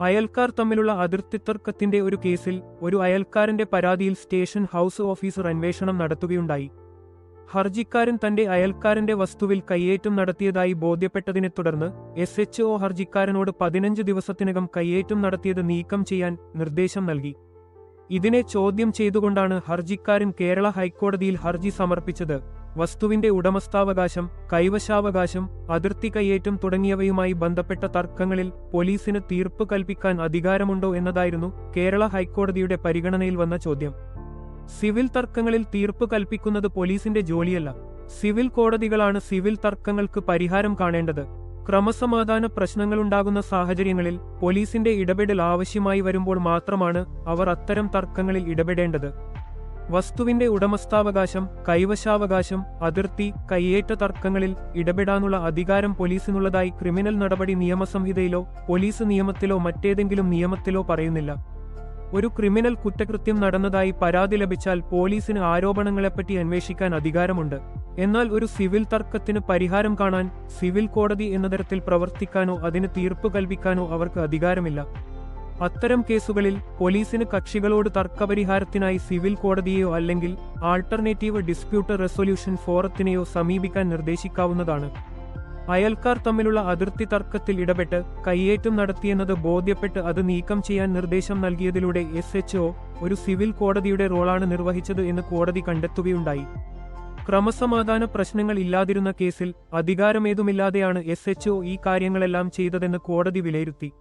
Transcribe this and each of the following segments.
അയൽക്കാർ തമ്മിലുള്ള അതിർത്തി തർക്കത്തിന്റെ ഒരു കേസിൽ ഒരു അയൽക്കാരന്റെ പരാതിയിൽ സ്റ്റേഷൻ ഹൌസ് ഓഫീസർ അന്വേഷണം നടത്തുകയുണ്ടായി. ഹർജിക്കാരൻ തന്റെ അയൽക്കാരന്റെ വസ്തുവിൽ കയ്യേറ്റം നടത്തിയതായി ബോധ്യപ്പെട്ടതിനെ തുടർന്ന് എസ് എച്ച് ഒ ഹർജിക്കാരനോട് പതിനഞ്ച് ദിവസത്തിനകം കയ്യേറ്റം നടത്തിയത് നീക്കം ചെയ്യാൻ നിർദ്ദേശം നൽകി. ഇതിനെ ചോദ്യം ചെയ്തുകൊണ്ടാണ് ഹർജിക്കാരൻ കേരള ഹൈക്കോടതിയിൽ ഹർജി സമർപ്പിച്ചത്. വസ്തുവിന്റെ ഉടമസ്ഥാവകാശം കൈവശാവകാശം അതിർത്തി കയ്യേറ്റം തുടങ്ങിയവയുമായി ബന്ധപ്പെട്ട തർക്കങ്ങളിൽ പോലീസിന് തീർപ്പ് കൽപ്പിക്കാൻ അധികാരമുണ്ടോ എന്നതായിരുന്നു കേരള ഹൈക്കോടതിയുടെ പരിഗണനയിൽ വന്ന ചോദ്യം. സിവിൽ തർക്കങ്ങളിൽ തീർപ്പ് കൽപ്പിക്കുന്നത് പോലീസിന്റെ ജോലിയല്ല. സിവിൽ കോടതികളാണ് സിവിൽ തർക്കങ്ങൾക്ക് പരിഹാരം കാണേണ്ടത്. ക്രമസമാധാന പ്രശ്നങ്ങളുണ്ടാകുന്ന സാഹചര്യങ്ങളിൽ പോലീസിന്റെ ഇടപെടൽ ആവശ്യമായി വരുമ്പോൾ മാത്രമാണ് അവർ അത്തരം തർക്കങ്ങളിൽ ഇടപെടേണ്ടത്. വസ്തുവിന്റെ ഉടമസ്ഥാവകാശം കൈവശാവകാശം അതിർത്തി കയ്യേറ്റ തർക്കങ്ങളിൽ ഇടപെടാനുള്ള അധികാരം പോലീസിനുള്ളതായി ക്രിമിനൽ നടപടി നിയമസംഹിതയിലോ പോലീസ് നിയമത്തിലോ മറ്റേതെങ്കിലും നിയമത്തിലോ പറയുന്നില്ല. ഒരു ക്രിമിനൽ കുറ്റകൃത്യം നടന്നതായി പരാതി ലഭിച്ചാൽ പോലീസിന് ആരോപണങ്ങളെപ്പറ്റി അന്വേഷിക്കാൻ അധികാരമുണ്ട്. എന്നാൽ ഒരു സിവിൽ തർക്കത്തിന് പരിഹാരം കാണാൻ സിവിൽ കോടതി എന്ന തരത്തിൽ പ്രവർത്തിക്കാനോ അതിന് തീർപ്പ് കൽപ്പിക്കാനോ അവർക്ക് അധികാരമില്ല. അത്തരം കേസുകളിൽ പോലീസിന് കക്ഷികളോട് തർക്കപരിഹാരത്തിനായി സിവിൽ കോടതിയെയോ അല്ലെങ്കിൽ ആൾട്ടർനേറ്റീവ് ഡിസ്പ്യൂട്ട് റെസൊല്യൂഷൻ ഫോറത്തിനെയോ സമീപിക്കാൻ നിർദ്ദേശിക്കാവുന്നതാണ്. അയൽക്കാർ തമ്മിലുള്ള അതിർത്തി തർക്കത്തിൽ ഇടപെട്ട് കയ്യേറ്റം നടത്തിയെന്നത് ബോധ്യപ്പെട്ട് അത് നീക്കം ചെയ്യാൻ നിർദ്ദേശം നൽകിയതിലൂടെ എസ് ഒരു സിവിൽ കോടതിയുടെ റോളാണ് നിർവഹിച്ചത് എന്ന് കോടതി കണ്ടെത്തുകയുണ്ടായി. ക്രമസമാധാന പ്രശ്നങ്ങൾ ഇല്ലാതിരുന്ന കേസിൽ അധികാരമേതുമില്ലാതെയാണ് എസ് എച്ച് ഒ ഈ കാര്യങ്ങളെല്ലാം ചെയ്തതെന്ന് കോടതി വിലയിരുത്തി.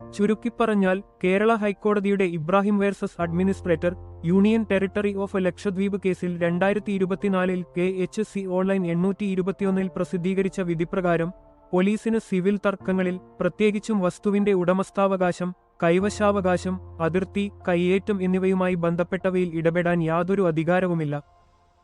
ചുരുക്കിപ്പറഞ്ഞാൽ കേരള ഹൈക്കോടതിയുടെ Ibrahim versus administrator union territory of Lakshadweep കേസിൽ രണ്ടായിരത്തി ഇരുപത്തിനാലിൽ കെ എച്ച് സി ഓൺലൈൻ എണ്ണൂറ്റി ഇരുപത്തിയൊന്നിൽ പ്രസിദ്ധീകരിച്ച വിധിപ്രകാരം പോലീസിന് സിവിൽ തർക്കങ്ങളിൽ പ്രത്യേകിച്ചും വസ്തുവിന്റെ ഉടമസ്ഥാവകാശം കൈവശാവകാശം അതിർത്തി കയ്യേറ്റം എന്നിവയുമായി ബന്ധപ്പെട്ടവയിൽ ഇടപെടാൻ യാതൊരു അധികാരവുമില്ല.